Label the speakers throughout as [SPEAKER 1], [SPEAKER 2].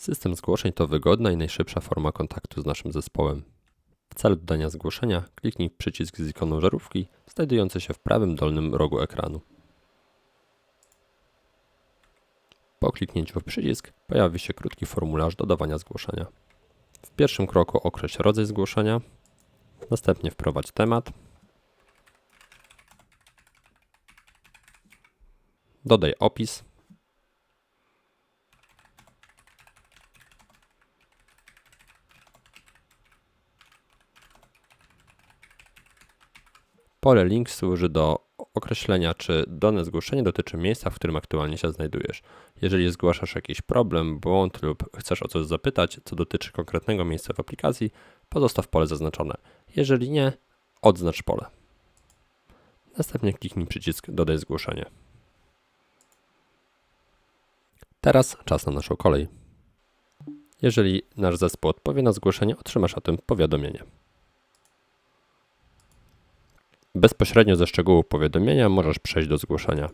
[SPEAKER 1] System zgłoszeń to wygodna i najszybsza forma kontaktu z naszym zespołem. W celu dodania zgłoszenia kliknij przycisk z ikoną żarówki znajdujący się w prawym dolnym rogu ekranu. Po kliknięciu w przycisk pojawi się krótki formularz dodawania zgłoszenia. W pierwszym kroku określ rodzaj zgłoszenia, następnie wprowadź temat, dodaj opis, Pole link służy do określenia, czy dane zgłoszenie dotyczy miejsca, w którym aktualnie się znajdujesz. Jeżeli zgłaszasz jakiś problem, błąd lub chcesz o coś zapytać, co dotyczy konkretnego miejsca w aplikacji, pozostaw pole zaznaczone. Jeżeli nie, odznacz pole. Następnie kliknij przycisk Dodaj zgłoszenie. Teraz czas na naszą kolej. Jeżeli nasz zespół odpowie na zgłoszenie, otrzymasz o tym powiadomienie. Bezpośrednio ze szczegółów powiadomienia możesz przejść do zgłoszenia.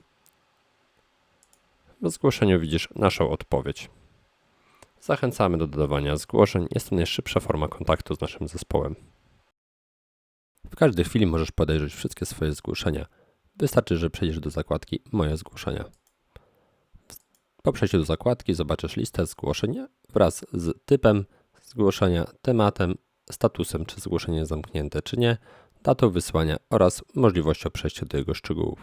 [SPEAKER 1] W zgłoszeniu widzisz naszą odpowiedź. Zachęcamy do dodawania zgłoszeń. Jest to najszybsza forma kontaktu z naszym zespołem. W każdej chwili możesz podejrzeć wszystkie swoje zgłoszenia. Wystarczy, że przejdziesz do zakładki Moje zgłoszenia. Po przejściu do zakładki zobaczysz listę zgłoszeń wraz z typem zgłoszenia, tematem, statusem, czy zgłoszenie jest zamknięte, czy nie, datą wysłania oraz możliwością przejścia do jego szczegółów.